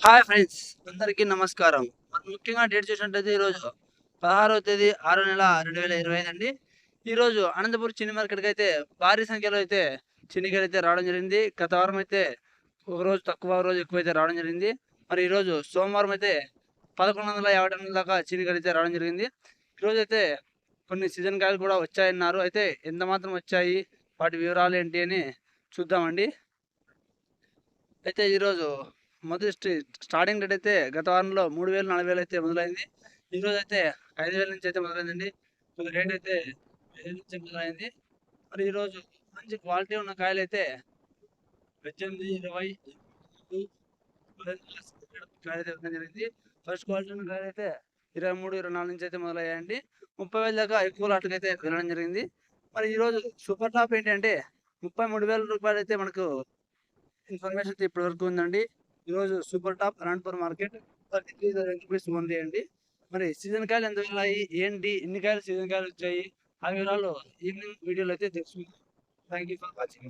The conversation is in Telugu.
హాయ్ ఫ్రెండ్స్ అందరికీ నమస్కారం. ముఖ్యంగా డేట్ చూసినట్టయితే ఈరోజు పదహారవ తేదీ ఆరో నెల రెండు వేల ఇరవై ఐదు అండి ఈరోజు అనంతపురం చిన్ని మార్కెట్కి అయితే భారీ సంఖ్యలో అయితే చిన్నికాయలు అయితే రావడం జరిగింది. గత వారం అయితే ఒక రోజు తక్కువ రోజు ఎక్కువ అయితే రావడం జరిగింది. మరి ఈరోజు సోమవారం అయితే పదకొండు వందల యాభై టన్నుల దాకా చిన్నికాయలు అయితే రావడం జరిగింది. ఈరోజు అయితే కొన్ని సీజన్ కాయలు కూడా వచ్చాయన్నారు. అయితే ఎంత మాత్రం వచ్చాయి వాటి వివరాలు ఏంటి అని చూద్దామండి. అయితే ఈరోజు మొదటి స్టార్టింగ్ రేట్ అయితే గత వారంలో మూడు వేలు నాలుగు వేలు అయితే మొదలైంది. ఈరోజు అయితే ఐదు వేల నుంచి అయితే మొదలైందండి. కొద్ది రేట్ అయితే ఐదు నుంచి మొదలైంది. మరి ఈరోజు మంచి క్వాలిటీ ఉన్న కాయలు అయితే పద్దెనిమిది ఇరవై కాయలు అయితే జరిగింది. ఫస్ట్ క్వాలిటీ ఉన్న కాయలు అయితే ఇరవై మూడు ఇరవై నాలుగు నుంచి అయితే మొదలయ్యాయండి. ముప్పై వేల దాకా ఎక్కువ లాట్లకి అయితే వెళ్ళడం జరిగింది. మరి ఈరోజు సూపర్ టాప్ ఏంటంటే ముప్పై మూడు వేల రూపాయలు అయితే మనకు ఇన్ఫర్మేషన్ అయితే ఇప్పటి వరకు ఉందండి. ఈరోజు super top Anantapur market. Thirty three thousand rupees ఉంది అండి. మరి సీజన్ కాయలు ఎంత వెళ్ళాయి ఏంటి? ఎన్ని కాయలు సీజన్ కాయలు వచ్చాయి? ఆ వివరాలు ఈవినింగ్ వీడియోలో అయితే తెలుసుకుందాం. Thank you for watching